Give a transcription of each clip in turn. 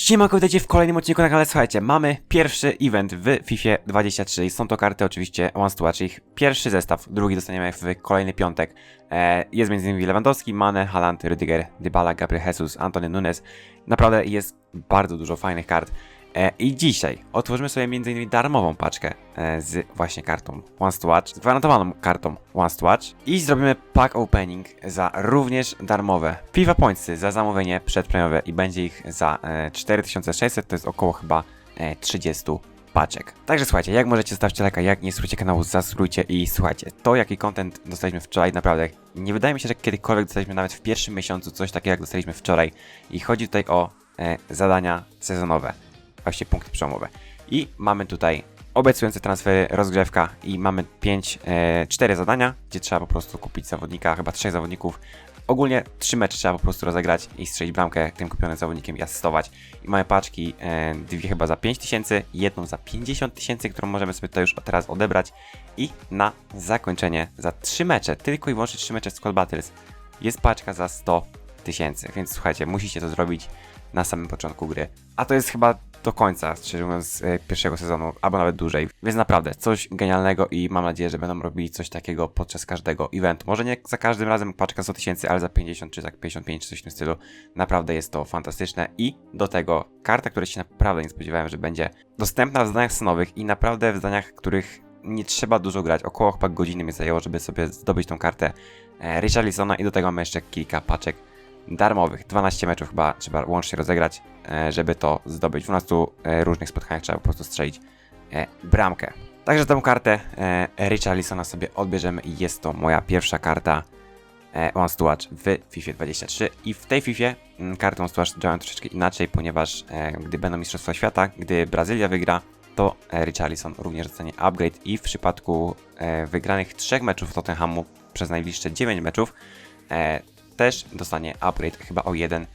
Siemanko, witajcie w kolejnym odcinku na kanale. Słuchajcie, mamy pierwszy event w FIFA 23. Są to karty oczywiście One to Watch. Ich pierwszy zestaw, drugi dostaniemy w kolejny piątek. E, jest m.in. Lewandowski, Mane, Haaland, Rüdiger, Dybala, Gabriel Jesus, Antony Nunes. Naprawdę jest bardzo dużo fajnych kart. E, I dzisiaj otworzymy sobie m.in. darmową paczkę e, z właśnie kartą One Watch, z gwarantowaną kartą One Watch i zrobimy pack opening za również darmowe FIFA Pointsy za zamówienie przedpremiowe i będzie ich za e, 4600, to jest około chyba e, 30 paczek. Także słuchajcie, jak możecie zostawcie lajka, jak nie słuchajcie kanału, zasubskrybujcie i słuchajcie, to jaki content dostaliśmy wczoraj naprawdę, nie wydaje mi się, że kiedykolwiek dostaliśmy nawet w pierwszym miesiącu coś takiego jak dostaliśmy wczoraj i chodzi tutaj o e, zadania sezonowe właśnie punkty przełomowe. I mamy tutaj obiecujące transfery, rozgrzewka i mamy 5, e, 4 zadania, gdzie trzeba po prostu kupić zawodnika, chyba 3 zawodników. Ogólnie 3 mecze trzeba po prostu rozegrać i strzelić bramkę tym kupionym zawodnikiem i asystować. I mamy paczki, e, dwie chyba za 5 tysięcy, jedną za 50 tysięcy, którą możemy sobie tutaj już teraz odebrać. I na zakończenie za 3 mecze, tylko i wyłącznie 3 mecze Squad Battles, jest paczka za 100 tysięcy. Więc słuchajcie, musicie to zrobić na samym początku gry. A to jest chyba do końca, szczerze mówiąc, e, pierwszego sezonu, albo nawet dłużej. Więc naprawdę, coś genialnego i mam nadzieję, że będą robili coś takiego podczas każdego eventu. Może nie za każdym razem paczka 100 tysięcy, ale za 50 czy za 55 czy coś w tym stylu. Naprawdę jest to fantastyczne i do tego karta, której się naprawdę nie spodziewałem, że będzie dostępna w zdaniach scenowych i naprawdę w zdaniach, których nie trzeba dużo grać. Około chyba godziny mi zajęło, żeby sobie zdobyć tą kartę e, Richarlisona i do tego mamy jeszcze kilka paczek darmowych. 12 meczów chyba trzeba łącznie rozegrać, e, żeby to zdobyć. W 12 e, różnych spotkaniach trzeba po prostu strzelić e, bramkę. Także tę kartę Richarlisona sobie odbierzemy i jest to moja pierwsza karta One Watch w FIFA 23 i w tej FIFA mm, to Watch działają troszeczkę inaczej, ponieważ gdy będą Mistrzostwa Świata, gdy Brazylia wygra, to Richarlison również dostanie upgrade i w przypadku wygranych trzech meczów Tottenhamu przez najbliższe 9 meczów też dostanie upgrade chyba o jeden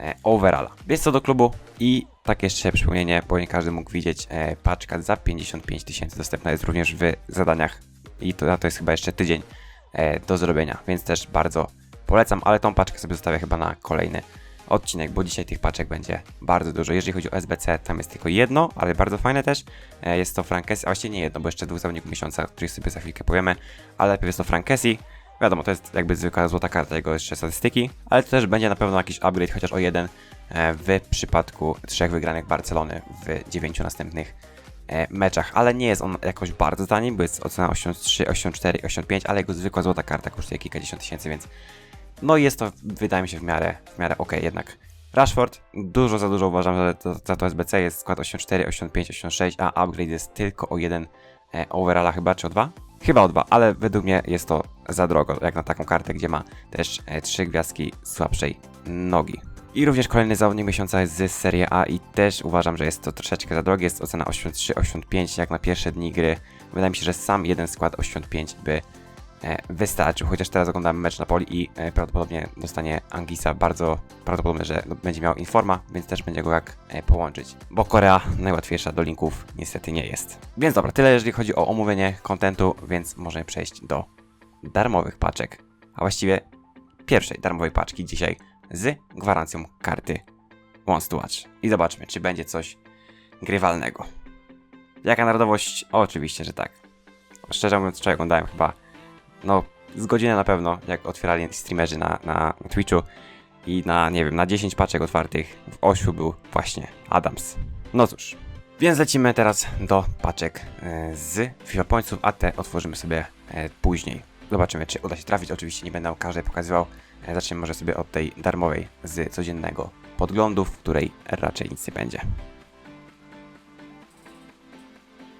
e, overalla. Więc co do klubu i tak jeszcze przypomnienie, bo nie każdy mógł widzieć, e, paczka za 55 tysięcy dostępna jest również w zadaniach i to, to jest chyba jeszcze tydzień e, do zrobienia, więc też bardzo polecam, ale tą paczkę sobie zostawię chyba na kolejny odcinek, bo dzisiaj tych paczek będzie bardzo dużo. Jeżeli chodzi o SBC, tam jest tylko jedno, ale bardzo fajne też. E, jest to Frankesi, a właściwie nie jedno, bo jeszcze dwóch zawodników miesiąca, o których sobie za chwilkę powiemy, ale najpierw jest to Frankesi, Wiadomo, to jest jakby zwykła złota karta, jego jeszcze statystyki, ale to też będzie na pewno jakiś upgrade, chociaż o jeden e, w przypadku trzech wygranych Barcelony w dziewięciu następnych e, meczach, ale nie jest on jakoś bardzo tani, bo jest ocena 83, 84, 85, ale jego zwykła złota karta kosztuje kilkadziesiąt tysięcy, więc no jest to, wydaje mi się, w miarę, w miarę ok jednak. Rashford, dużo za dużo uważam, że to, za to SBC jest skład 84, 85, 86, a upgrade jest tylko o jeden e, overalla chyba, czy o dwa? Chyba o dwa, ale według mnie jest to za drogo, jak na taką kartę, gdzie ma też e, trzy gwiazdki słabszej nogi. I również kolejny zawodnik miesiąca jest z Serie A i też uważam, że jest to troszeczkę za drogie. Jest ocena 83-85 jak na pierwsze dni gry. Wydaje mi się, że sam jeden skład 85 by wystarczył. Chociaż teraz oglądamy mecz na poli i e, prawdopodobnie dostanie Angisa. Bardzo prawdopodobne, że będzie miał Informa, więc też będzie go jak e, połączyć. Bo Korea najłatwiejsza do linków niestety nie jest. Więc dobra, tyle jeżeli chodzi o omówienie kontentu, więc możemy przejść do darmowych paczek. A właściwie pierwszej darmowej paczki dzisiaj z gwarancją karty Wants to Watch. I zobaczmy, czy będzie coś grywalnego. Jaka narodowość? Oczywiście, że tak. Szczerze mówiąc, wczoraj oglądałem chyba no, z godzinę na pewno, jak otwierali streamerzy na, na Twitchu i na, nie wiem, na 10 paczek otwartych w 8 był właśnie Adams. No cóż, więc lecimy teraz do paczek e, z FIFA Pointsów, a te otworzymy sobie e, później. Zobaczymy, czy uda się trafić. Oczywiście nie będę każdej pokazywał. E, zaczniemy może sobie od tej darmowej z codziennego podglądu, w której raczej nic nie będzie.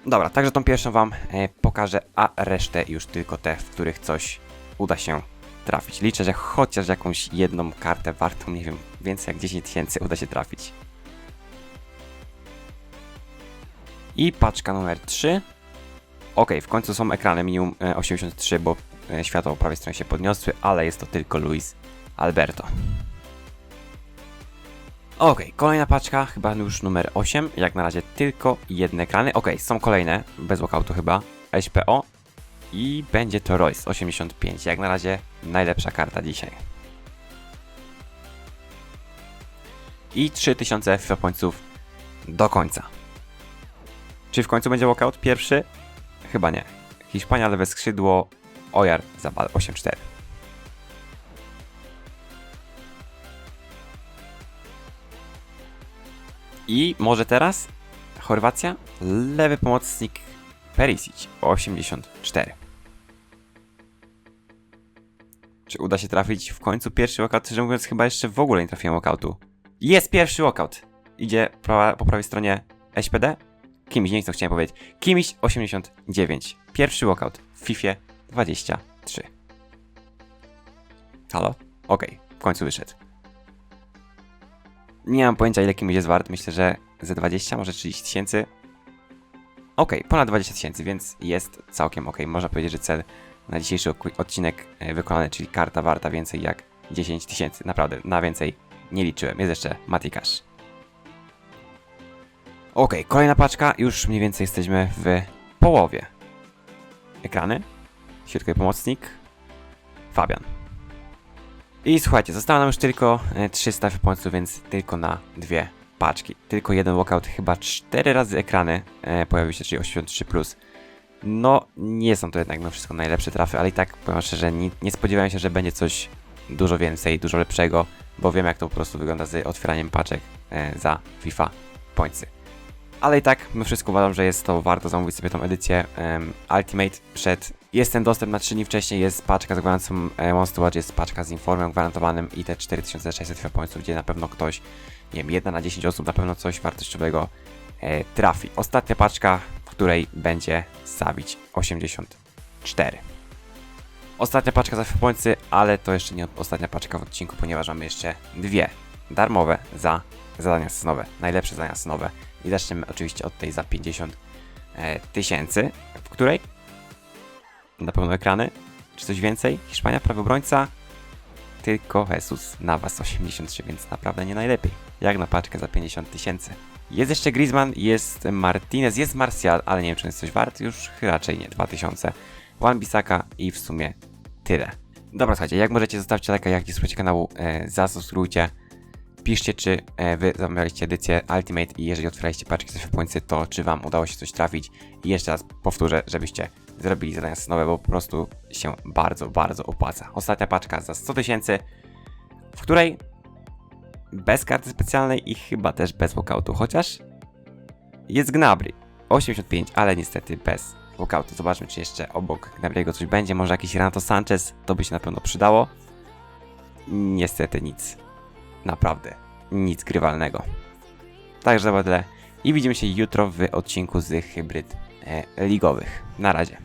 Dobra, także tą pierwszą wam e, pokażę, a resztę już tylko te, w których coś uda się trafić. Liczę, że chociaż jakąś jedną kartę wartą, nie wiem, więcej jak 10 tysięcy uda się trafić. I paczka numer 3. Ok, w końcu są ekrany minimum 83, e, bo e, światło po prawej stronie się podniosły, ale jest to tylko Luis Alberto. Ok, kolejna paczka, chyba już numer 8. Jak na razie tylko jedne ekrany. Ok, są kolejne, bez walkoutu chyba. HPO i będzie to Royce 85. Jak na razie najlepsza karta dzisiaj. i 3000 FIFA pońców do końca. Czy w końcu będzie walkout pierwszy? Chyba nie. Hiszpania lewe skrzydło, Ojar Zabal 8-4. I może teraz Chorwacja, lewy pomocnik Perisic 84. Czy uda się trafić w końcu pierwszy walkout? Szczerze mówiąc, chyba jeszcze w ogóle nie trafiłem walkoutu. Jest pierwszy walkout! Idzie prawa, po prawej stronie SPD. Kimiś, nie co chciałem powiedzieć. Kimiś 89. Pierwszy walkout w FIFA 23. Halo? Okej, w końcu wyszedł. Nie mam pojęcia ile Kimiś jest wart. Myślę, że ze 20, może 30 tysięcy. Okej, ponad 20 tysięcy, więc jest całkiem okej. Można powiedzieć, że cel na dzisiejszy ok- odcinek e, wykonany, czyli karta warta więcej jak 10 tysięcy. Naprawdę, na więcej nie liczyłem. Jest jeszcze Matikasz. Okej, kolejna paczka. Już mniej więcej jesteśmy w połowie. Ekrany. Środkowy pomocnik. Fabian. I słuchajcie, zostało nam już tylko e, 300 pomoców, więc tylko na dwie paczki. Tylko jeden walkout, chyba 4 razy ekrany e, pojawił się, czyli 83+. No, nie są to jednak no wszystko najlepsze trafy, ale i tak powiem szczerze, nie, nie spodziewałem się, że będzie coś dużo więcej, dużo lepszego, bo wiem jak to po prostu wygląda z otwieraniem paczek e, za FIFA Pointsy. Ale i tak, mimo wszystko uważam, że jest to warto zamówić sobie tą edycję Ultimate przed... Jest ten dostęp na 3 dni wcześniej, jest paczka z gwarancją e, Monster Watch, jest paczka z informem gwarantowanym i te 4600 FIFA Pointsów, gdzie na pewno ktoś, nie wiem, 1 na 10 osób na pewno coś wartościowego e, trafi. Ostatnia paczka, w której będzie Savic 84. Ostatnia paczka za Pointsy, ale to jeszcze nie ostatnia paczka w odcinku, ponieważ mamy jeszcze dwie darmowe za zadania sezonowe, najlepsze zadania sezonowe. I zaczniemy oczywiście od tej za 50 e, tysięcy, w której na pewno ekrany, czy coś więcej. Hiszpania, prawy obrońca, tylko Jesus Navas 83, więc naprawdę nie najlepiej. Jak na paczkę za 50 tysięcy. Jest jeszcze Griezmann, jest Martinez, jest Martial, ale nie wiem, czy jest coś wart. Już raczej nie, 2000. Juan Bisaka i w sumie tyle. Dobra, słuchajcie, jak możecie zostawcie lajka, jak nie słuchacie kanału, e, zasubskrybujcie. Piszcie, czy e, wy zamawialiście edycję Ultimate i jeżeli otwieraliście paczki z Pointsy, to czy wam udało się coś trafić. I jeszcze raz powtórzę, żebyście zrobili zadania nowe, bo po prostu się bardzo, bardzo opłaca. Ostatnia paczka za 100 tysięcy, w której bez karty specjalnej i chyba też bez walkoutu, chociaż jest Gnabry 85, ale niestety bez walkoutu. Zobaczmy, czy jeszcze obok Gnabriego coś będzie. Może jakiś Renato Sanchez, to by się na pewno przydało. Niestety nic. Naprawdę nic grywalnego. Także to tyle. I widzimy się jutro w odcinku z hybryd e, ligowych. Na razie.